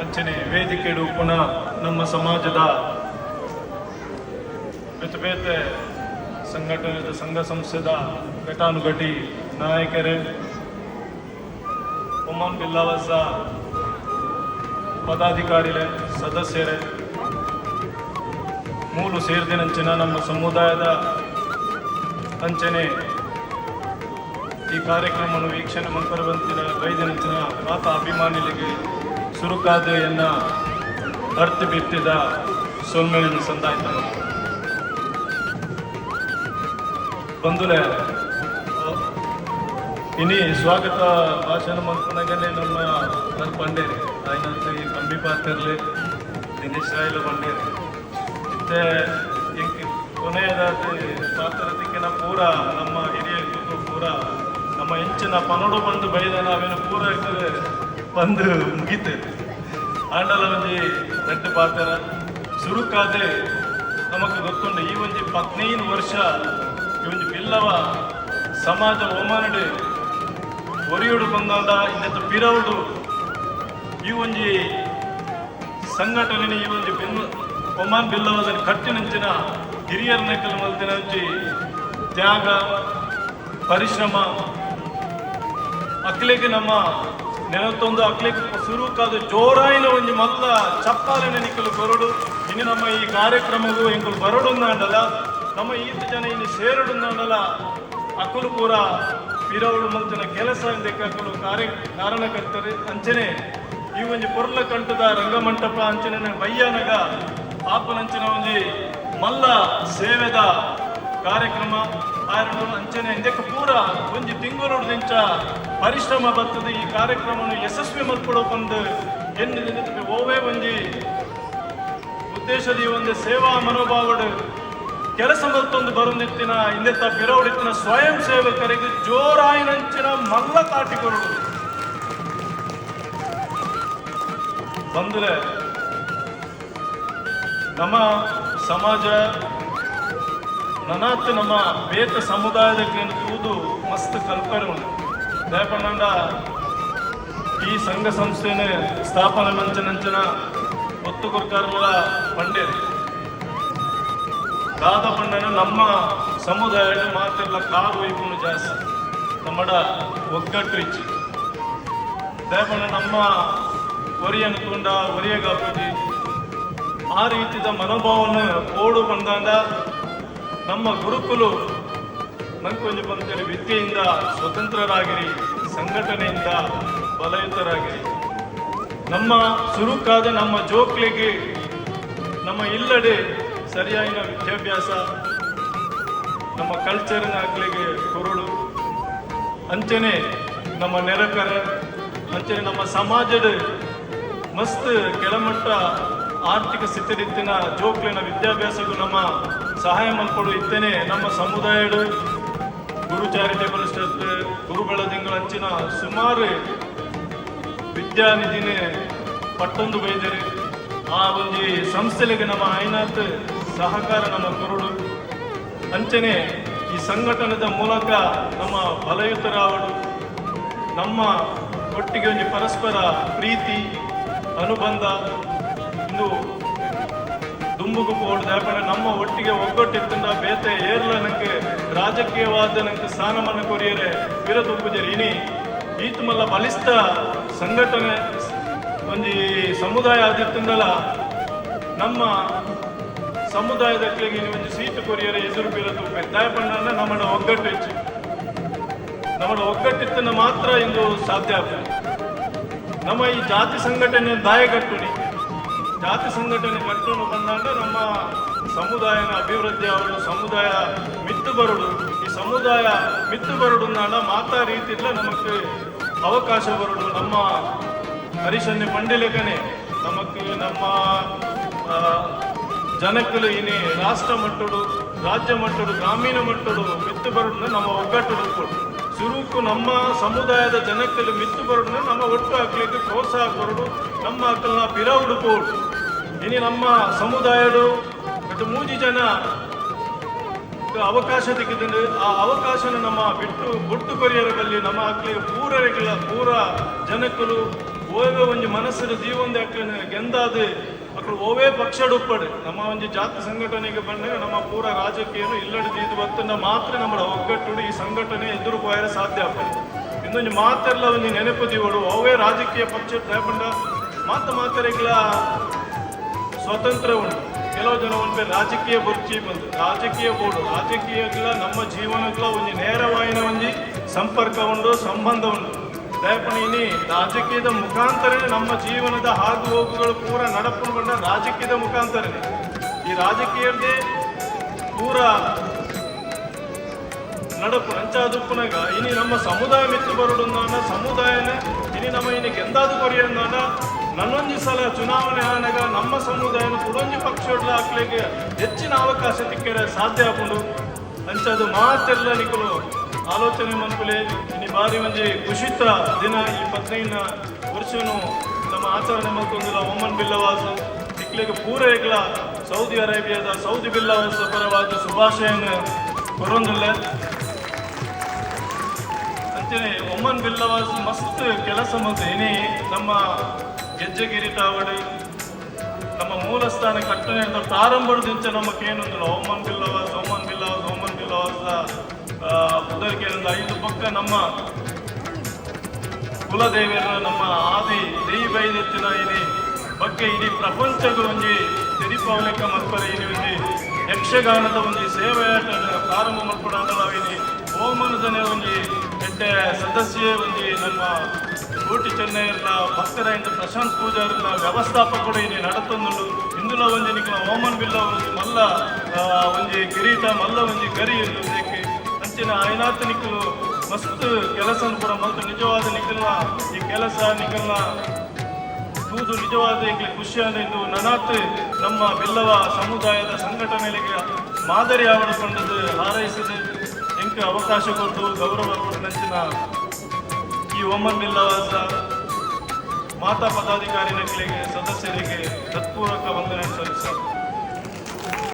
ಅಂಚನೆ ವೇದಿಕೆ ರೂಪನ ನಮ್ಮ ಸಮಾಜದ ಬೇತೆ ಸಂಘಟನೆ ಸಂಘ ಸಂಸ್ಥೆದ ಘಟಾನುಘಟಿ ನಾಯಕರೇ ಒಮ್ಮನ್ ಬಿಲ್ಲಾವಸ ಪದಾಧಿಕಾರಿಗಳೇ ಸದಸ್ಯರೇ ಮೂಲು ಸೇರಿದಂಚಿನ ನಮ್ಮ ಸಮುದಾಯದ ಅಂಚನೆ ಈ ಕಾರ್ಯಕ್ರಮವನ್ನು ವೀಕ್ಷಣೆ ಮಾಡ್ಬರುವಂತಿನ ಬೈದಿನಂಚಿನ ಪಾತ ಅಭಿಮಾನಿಗಳಿಗೆ ಸುರುಕಾದೆಯನ್ನ ಅರ್ಥ ಬಿತ್ತಿದ ಸೊಲ್ಮೇಳಿನ ಸಂದಾಯ್ತ. ಬಂಧುಲೆ ಇನಿ ಸ್ವಾಗತ ಭಾಷಣ ಮಲ್ಪನಾಗನೆ ನಮ್ಮ ನನ್ನ ಬಂಡೇರಿ ಆಯ್ನಂತ ಈ ಕಂಬಿ ಪಾತ್ರರ್ಲಿ ದಿನೇಶ್ ರಾಯ್ಲು ಬಂಡೇರಿ. ಮತ್ತೆ ಕೊನೆಯದಾದ್ರೆ ಪಾತ್ರದಕ್ಕೆ ನಾವು ಪೂರ ನಮ್ಮ ಹಿರಿಯ ಪೂರ ನಮ್ಮ ಹೆಂಚಿನ ಪನೋಡು ಬಂದು ಬೈದ ನಾವೇನು ಪೂರ ಇರ್ತದೆ ಬಂದು ಮುಗಿತೆ. ಆಂಡಲ ಒಂಜಿ ದೊಡ್ಡ ಪಾತ್ರ. ಸುರುಕಾದೆ ನಮಕ್ ಗೊತ್ತುಂಡು ಈ ಒಂಜಿ ಪದ್ನೈದು ವರ್ಷ ಈ ಒಂಜಿ ಬಿಲ್ಲವ ಸಮಾಜ ಒಮ್ಮನಡು ಒರಿಯುಡು ಬಂದಾಂಡ ಇಂದೆತ್ತ ಪಿರವುಡು ಈ ಒಂಜಿ ಸಂಘಟನೆ ಈ ಒಂದು ಬೆನ್ನು ಒಮಾನ್ ಕಟ್ಟಿ ಕಟ್ಟಿನಂಚಿನ ಹಿರಿಯರ ನೆಕ್ಕಲು ಮಲ್ತಿನ ಒಂಜಿ ತ್ಯಾಗ, ಪರಿಶ್ರಮ, ಅಕ್ಲಿಗೆ ನಮ್ಮ ನೆನತ್ತೊಂದು ಅಕ್ಲಿಗೆ ಸುರುಕಾದ ಜೋರಾಯಿನ ಒಂಜಿ ಮಲ್ಲ ಚಪ್ಪಾಲೆ ನಿಕ್ಕಲು ಕೊರಡು ಇನ್ನು ನಮ್ಮ ಈ ಕಾರ್ಯಕ್ರಮವು ಎಂಕಲು ನಾಂಡಲ ನಮ್ಮ ಈತ ಜನ ಇನ್ನು ಸೇರಡುಂದಾಂಡಲ ಅಕ್ಕಲು ಪೂರ ಪಿರವಳು ಮಲ್ತಿನ ಕೆಲಸ ಎಂದಕ್ಕಲು ಕಾರ್ಯ ಕಾರಣಕರ್ತರು. ಅಂಚನೆ, ಈ ಒಂಜಿ ಪೊರ್ಲ ಕಂಟದ ರಂಗಮಂಟಪ ಅಂಚನೆ ಬಯ್ಯನಗ ಆಪನಂಚಿನ ಒಂಜಿ ಮಲ್ಲ ಸೇವೆದ ಕಾರ್ಯಕ್ರಮ. ಆರು ಅಂಚನೆ ಇದಕ್ಕೆ ಪೂರ ಒಂಜಿ ತಿಂಗಳು ದಿಂಚ ಪರಿಶ್ರಮ ಬರ್ತದೆ, ಈ ಕಾರ್ಯಕ್ರಮವನ್ನು ಯಶಸ್ವಿ ಮಲ್ಪಡೋ ಎಂದು ಓವೇ ಒಂಜಿ ಉದ್ದೇಶದ ಈ ಒಂದು ಸೇವಾ ಮನೋಭಾವಡು ಕೆಲಸ ಮತ್ತೊಂದು ಬರುಂದಿತ್ತಿನ ಇಂದೆತ್ತ ಪಿರವಡಿತ್ತಿನ ಸ್ವಯಂ ಸೇವಕರಿಗೆ ಜೋರಾಯಿನಂಚಿನ ಮಲ್ಲ ಕಾಟಿಕೊಳ್ಳು ಬಂದರೆ ನಮ್ಮ ಸಮಾಜ, ನನಾತ್ ನಮ್ಮ ಬೇತ ಸಮುದಾಯದಕ್ಕೆ ತೂದು ಮಸ್ತ್ ಕಲ್ಪನೆ ಉಂಟು ದಯಪಂಡ ಈ ಸಂಘ ಸಂಸ್ಥೆನ ಸ್ಥಾಪನೆ ಮಂಚನಂಚನ ಒತ್ತು ಕೊರ್ಕಾರಲ పండేది ದಾದ ಪಂಡನ ನಮ್ಮ ಸಮುದಾಯದ ಮಾತೆಲ್ಲ ಕಾರು ವೈಪುನು ಜಾಸ್ತಿ. ನಮ್ಮಡ ಒಗ್ಗಟ್ಟು ಇಚ್ಚಿ ದಯಪಂಡ ನಮ್ಮ ಒರಿಯನ್ನು ತುಂಡ ಒರಿಯಗಾಪುಜಿ ಆ ರೀತಿಯ ಮನೋಭಾವವನ್ನು ಓಡು ಬಂದಾಗ ನಮ್ಮ ಗುರುಕುಲು ನಂಕೊಂಜಿ ಬಂದರೆ ವಿದ್ಯೆಯಿಂದ ಸ್ವತಂತ್ರರಾಗಿರಿ, ಸಂಘಟನೆಯಿಂದ ಬಲಯುತರಾಗಿರಿ. ನಮ್ಮ ಸುರುಕಾದ, ನಮ್ಮ ಜೋಕ್ಲಿಗೆ, ನಮ್ಮ ಇಲ್ಲಡೆ ಸರಿಯಾಗಿನ ವಿದ್ಯಾಭ್ಯಾಸ, ನಮ್ಮ ಕಲ್ಚರ್ನ ಆಗ್ಲಿಗೆ ಕೊರಳು ಅಂಚನೆ ನಮ್ಮ ನೆರಕರ, ಅಂಚನೆ ನಮ್ಮ ಸಮಾಜದ ಮಸ್ತ್ ಕೆಳಮಟ್ಟ ಆರ್ಥಿಕ ಸ್ಥಿತಿರಿತ್ತಿನ ಜೋಕ್ಲಿನ ವಿದ್ಯಾಭ್ಯಾಸಕ್ಕೂ ನಮ್ಮ ಸಹಾಯ ಮಲ್ಪಡು ಇತ್ತೇನೆ. ನಮ್ಮ ಸಮುದಾಯಡು ಗುರು ಚಾರಿಟೇಬಲ್ ಟ್ರಸ್ಟ್ ಗುರುಗಳ ಅಂಚಿನ ಸುಮಾರು ವಿದ್ಯಾನಿಧಿನೇ ಪಟ್ಟೊಂದು ಬೈದರೆ ಆ ಒಂದು ಸಂಸ್ಥೆಗೆ ನಮ್ಮ ಐನಾತ್ ಸಹಕಾರ, ನಮ್ಮ ಕುರುಡು. ಅಂಚನೆ ಈ ಸಂಘಟನೆದ ಮೂಲಕ ನಮ್ಮ ಬಲಯುತರಾವಡು ನಮ್ಮ ಒಟ್ಟಿಗೆ ಒಂದು ಪರಸ್ಪರ ಪ್ರೀತಿ, ಅನುಬಂಧ, ಇಂದು ಪೋಡು ಯಾಕಂದ್ರೆ ನಮ್ಮ ಒಟ್ಟಿಗೆ ಒಗ್ಗಟ್ಟಿರ್ತಿಂದ ಬೇತೆ ಏರ್ಲ ನಂಗೆ ರಾಜಕೀಯವಾದ ನಂಗೆ ಸ್ಥಾನಮಾನ ಕೊರಿಯರೆ ವಿರದುಂಬುಜರಿ ಇನಿ ಈತ ಮಲ್ಲ ಬಲಿಷ್ಠ ಸಂಘಟನೆ ಒಂದು ಸಮುದಾಯ ಆದಿತ್ತಂದಲ ನಮ್ಮ ಸಮುದಾಯದಕ್ಕಿಗೆ ಒಂದು ಸೀಟು ಕೊರಿಯರೆ ಎದುರು ಬೀರದು ದಾಯಪಣ್ಣ ನಮ್ಮನ್ನ ಒಗ್ಗಟ್ಟು ಹೆಚ್ಚು. ನಮ್ಮನ್ನ ಒಗ್ಗಟ್ಟಿತ್ತನ್ನು ಮಾತ್ರ ಇಂದು ಸಾಧ್ಯ ಆಗ್ತದೆ. ನಮ್ಮ ಈ ಜಾತಿ ಸಂಘಟನೆ ದಾಯಗಟ್ಟುನಿ ಜಾತಿ ಸಂಘಟನೆ ಕಟ್ಟೋನು ಬಂದಾಗ ನಮ್ಮ ಸಮುದಾಯನ ಅಭಿವೃದ್ಧಿ ಆಗಲು ಸಮುದಾಯ ಮಿತ್ತು ಬರಡು. ಈ ಸಮುದಾಯ ಮಿತ್ತು ಬರಡು ನಾಡ ಮಾತಾ ರೀತಿಯಲ್ಲ ನಮಗೆ ಅವಕಾಶ ಬರಡು. ನಮ್ಮ ಹರಿಶನ್ಯ ಪಂಡಿಲಕನೆ ನಮಗೆ ನಮ್ಮ ಜನಕ್ಕಲು ಇನಿ ರಾಷ್ಟ್ರ ಮಟ್ಟಡು, ರಾಜ್ಯ ಮಟ್ಟಡು, ಗ್ರಾಮೀಣ ಮಟ್ಟಡು ಮಿತ್ತು ಬರಡು ನಮ್ಮ ಒಗ್ಗಟ್ಟು ಕೊಡು ಸುರುಕು ನಮ್ಮ ಸಮುದಾಯದ ಜನಕ್ಕಲು ಮಿತ್ತು ಬರುಡು ನಮ್ಮ ಒಟ್ಟು ಹಾಕ್ಲಿಕ್ಕೆ ಪ್ರೋತ್ಸಾಹ ಕೊರಡು ನಮ್ಮ ಅಕ್ಕಲ್ನ ಪಿರ ಉಡುಪೋಡು ಇನಿ ನಮ್ಮ ಸಮುದಾಯಡು ಮತ್ತು ಮೂಜಿ ಜನ ಅವಕಾಶ ತೆಗೆದಿಂದ ಆ ಅವಕಾಶನ ನಮ್ಮ ಬಿಟ್ಟು ಬೊಟ್ಟು ಕೊರಿಯರ ಬಲ್ಲಿ ನಮ್ಮ ಅಕ್ಕಲಿಗೆ ಪೂರೈಗಳ ಪೂರ ಜನಕ್ಕಲು ಓವೇ ಒಂದು ಮನಸ್ಸಿನ ಜೀವನದ ಅಕ್ಲಿನ ಗೆಂದಾದ ಅಕ್ಕಳು ಓವೇ ಪಕ್ಷ ಉಪ್ಪಡು ನಮ್ಮ ಒಂದು ಜಾತಿ ಸಂಘಟನೆಗೆ ಬಂದಾಗ ನಮ್ಮ ಪೂರ ರಾಜಕೀಯನು ಇಲ್ಲಡ ದೀದು ಬತ್ತನ್ನ ಮಾತ್ರ ನಮ್ಮ ಒಗ್ಗಟ್ಟು ಈ ಸಂಘಟನೆ ಎದುರು ಪೋಯರೆ ಸಾಧ್ಯ ಆಗ್ತದೆ ಇನ್ನೊಂದು ಮಾತೆಲ್ಲ ಒಂದು ನೆನಪು ದೀವಡು. ಅವೇ ರಾಜಕೀಯ ಪಕ್ಷ ತಗೊಂಡ ಮಾತ ಮಾತರಿಗಳ ಸ್ವತಂತ್ರ ಉಂಟು. ಕೆಲವು ಜನ ಒಂದು ರಾಜಕೀಯ ಬುರ್ಚಿ ಬಂದು ರಾಜಕೀಯ ಬೋರ್ಡು ರಾಜಕೀಯಗಳ ನಮ್ಮ ಜೀವನಗಳ ಒಂದು ನೇರವಾಯಿನ ಒಂದು ಸಂಪರ್ಕ ಉಂಟು, ಸಂಬಂಧ ಉಂಟು. ದಯಪಣ ರಾಜಕೀಯದ ಮುಖಾಂತರನೇ ನಮ್ಮ ಜೀವನದ ಹಾದು ಹೋಗುಗಳು ಪೂರ ನಡಪು ರಾಜಕೀಯದ ಮುಖಾಂತರನೇ ಈ ರಾಜಕೀಯದೇ ಪೂರ ನಡಪು ಅಂಚಾದುಪ್ಪನಾಗ ಇನಿ ನಮ್ಮ ಸಮುದಾಯ ಮಿತ್ರ ಬರುಡುಂದಾನ ಸಮುದಾಯನ ಇನಿ ನಮ್ಮ ಇನಿ ಗೆಂದಾದು ಕೊರಿಯಂದಾನ ನನ್ನೊಂದು ಸಲ ಚುನಾವಣೆ ಆನಾಗ ನಮ್ಮ ಸಮುದಾಯನ ಕುಡೊಂಜಿ ಪಕ್ಷಗಳ ಹಾಕ್ಲಿಕ್ಕೆ ಹೆಚ್ಚಿನ ಅವಕಾಶ ತಿಕ್ಕರೆ ಸಾಧ್ಯ ಆಪುಂಡು. ಅಂಚಾದು ಮಾತೆಲ್ಲ ನಿಕಲು ಆಲೋಚನೆ ಮನ್ಪುಲೆ ಇನ್ನು ಬಾರಿ ಒಂದು ಖುಷಿತ ದಿನ ಈ ಪದ್ನೈನ ವರ್ಷನು ನಮ್ಮ ಆಚರಣೆ ಮಲ್ತೊಂದಿಲ್ಲ ಒಮ್ಮನ್ ಬಿಲ್ಲವಾಸ. ಇಕ್ಲಿಗೆ ಪೂರೈಗಳ ಸೌದಿ ಅರೇಬಿಯಾದ ಸೌದಿ ಬಿಲ್ಲವಾಸ ಪರವಾದ ಶುಭಾಶಯನ ಕೊರೊಂದಿಲ್ಲ. ಅಂಚನೆ ಒಮ್ಮನ್ ಬಿಲ್ಲವಾಸ ಮಸ್ತ್ ಕೆಲಸ ಮತ್ತು ಇನಿ ನಮ್ಮ ಗೆಜ್ಜೆಗಿರಿ ತಾವಡಿ ನಮ್ಮ ಮೂಲ ಸ್ಥಾನ ಕಟ್ಟನೆ ಅಂತ ಪ್ರಾರಂಭದಿಂದ ಕೇನೊಂದಿಲ್ಲ ಒಮ್ಮನ್ ಬಿಲ್ಲವಾಸ್ ಒಮ್ಮನ್ ಬಿಲ್ಲವಾಸ್ ಒಮ್ಮನ್ ಬಿಲ್ಲವಾಸ್. ಬುಧರಿಗೆ ಐದು ಪಕ್ಕ ನಮ್ಮ ಕುಲದೇವಿಯರ ನಮ್ಮ ಆದಿ ದೈವೈದೆತ್ತಿನ ಇನಿ ಬಗ್ಗೆ ಇಡೀ ಪ್ರಪಂಚದ ಒಂಜಿ ತೆರಿಪಾವಲಿಕ ಮಲ್ಪರೆ ಇಲ್ಲಿ ಒಂಜಿ ಯಕ್ಷಗಾನದ ಒಂಜಿ ಸೇವೆಯಾಟ ಪ್ರಾರಂಭ ಮಲ್ಪಡ ಇನಿ ಓಮನದನೆ ಒಂಜಿ ಎಡ್ಡೆ ಸದಸ್ಯೆ ಒಂಜಿ ನಮ್ಮ ಕೋಟಿ ಚೆನ್ನೈರ್ನ ಭಕ್ತರ ಇಂದ ಪ್ರಶಾಂತ್ ಪೂಜಾರ್ನ ವ್ಯವಸ್ಥಾಪಕರು ಇನಿ ನಡತೊಂದುಂಡು. ಇಂದುಲ ಒಂಜಿ ನಿಕ್ಲ ಓಮನ್ ಬಿಲ್ಲ ಒಂಜಿ ಮಲ್ಲ ಒಂಜಿ ಕಿರೀಟ, ಮಲ್ಲ, ಒಂಜಿ ಗರಿ ಇರ್ಲಿಕ್ಕೆ ಅಂಚಿನ ಐನಾತ್ ನಿಕ್ಕಲು ಮಸ್ತ್ ಕೆಲಸ ಕೂಡ ಮತ್ತು ನಿಜವಾದ ನಿಖಲ್ನ, ಈ ಕೆಲಸ ನಿಖಲ್ನ ತೂದು ನಿಜವಾದ ಈಗಲೇ ಅಂದ್ರೆ ಇದು ನನಾತ್ ನಮ್ಮ ಬಿಲ್ಲವ ಸಮುದಾಯದ ಸಂಘಟನೆಗಳಿಗೆ ಮಾದರಿ ಆವರಿಸ್ಕೊಂಡದ್ದು ಹಾರೈಸಿದೆ. ಹೆಂಕ ಅವಕಾಶ ಕೊಟ್ಟು ಗೌರವ ಕೊಟ್ಟು ನೆಚ್ಚಿನ ಈ ಒಮ್ಮನ್ ಬಿಲ್ಲವ ಮಾತಾ ಪದಾಧಿಕಾರಿಗಳಿಗೆ ಸದಸ್ಯರಿಗೆ ತತ್ಪೂರ್ವಕ ವಂದನೆ ಸಲ್ಲಿಸ.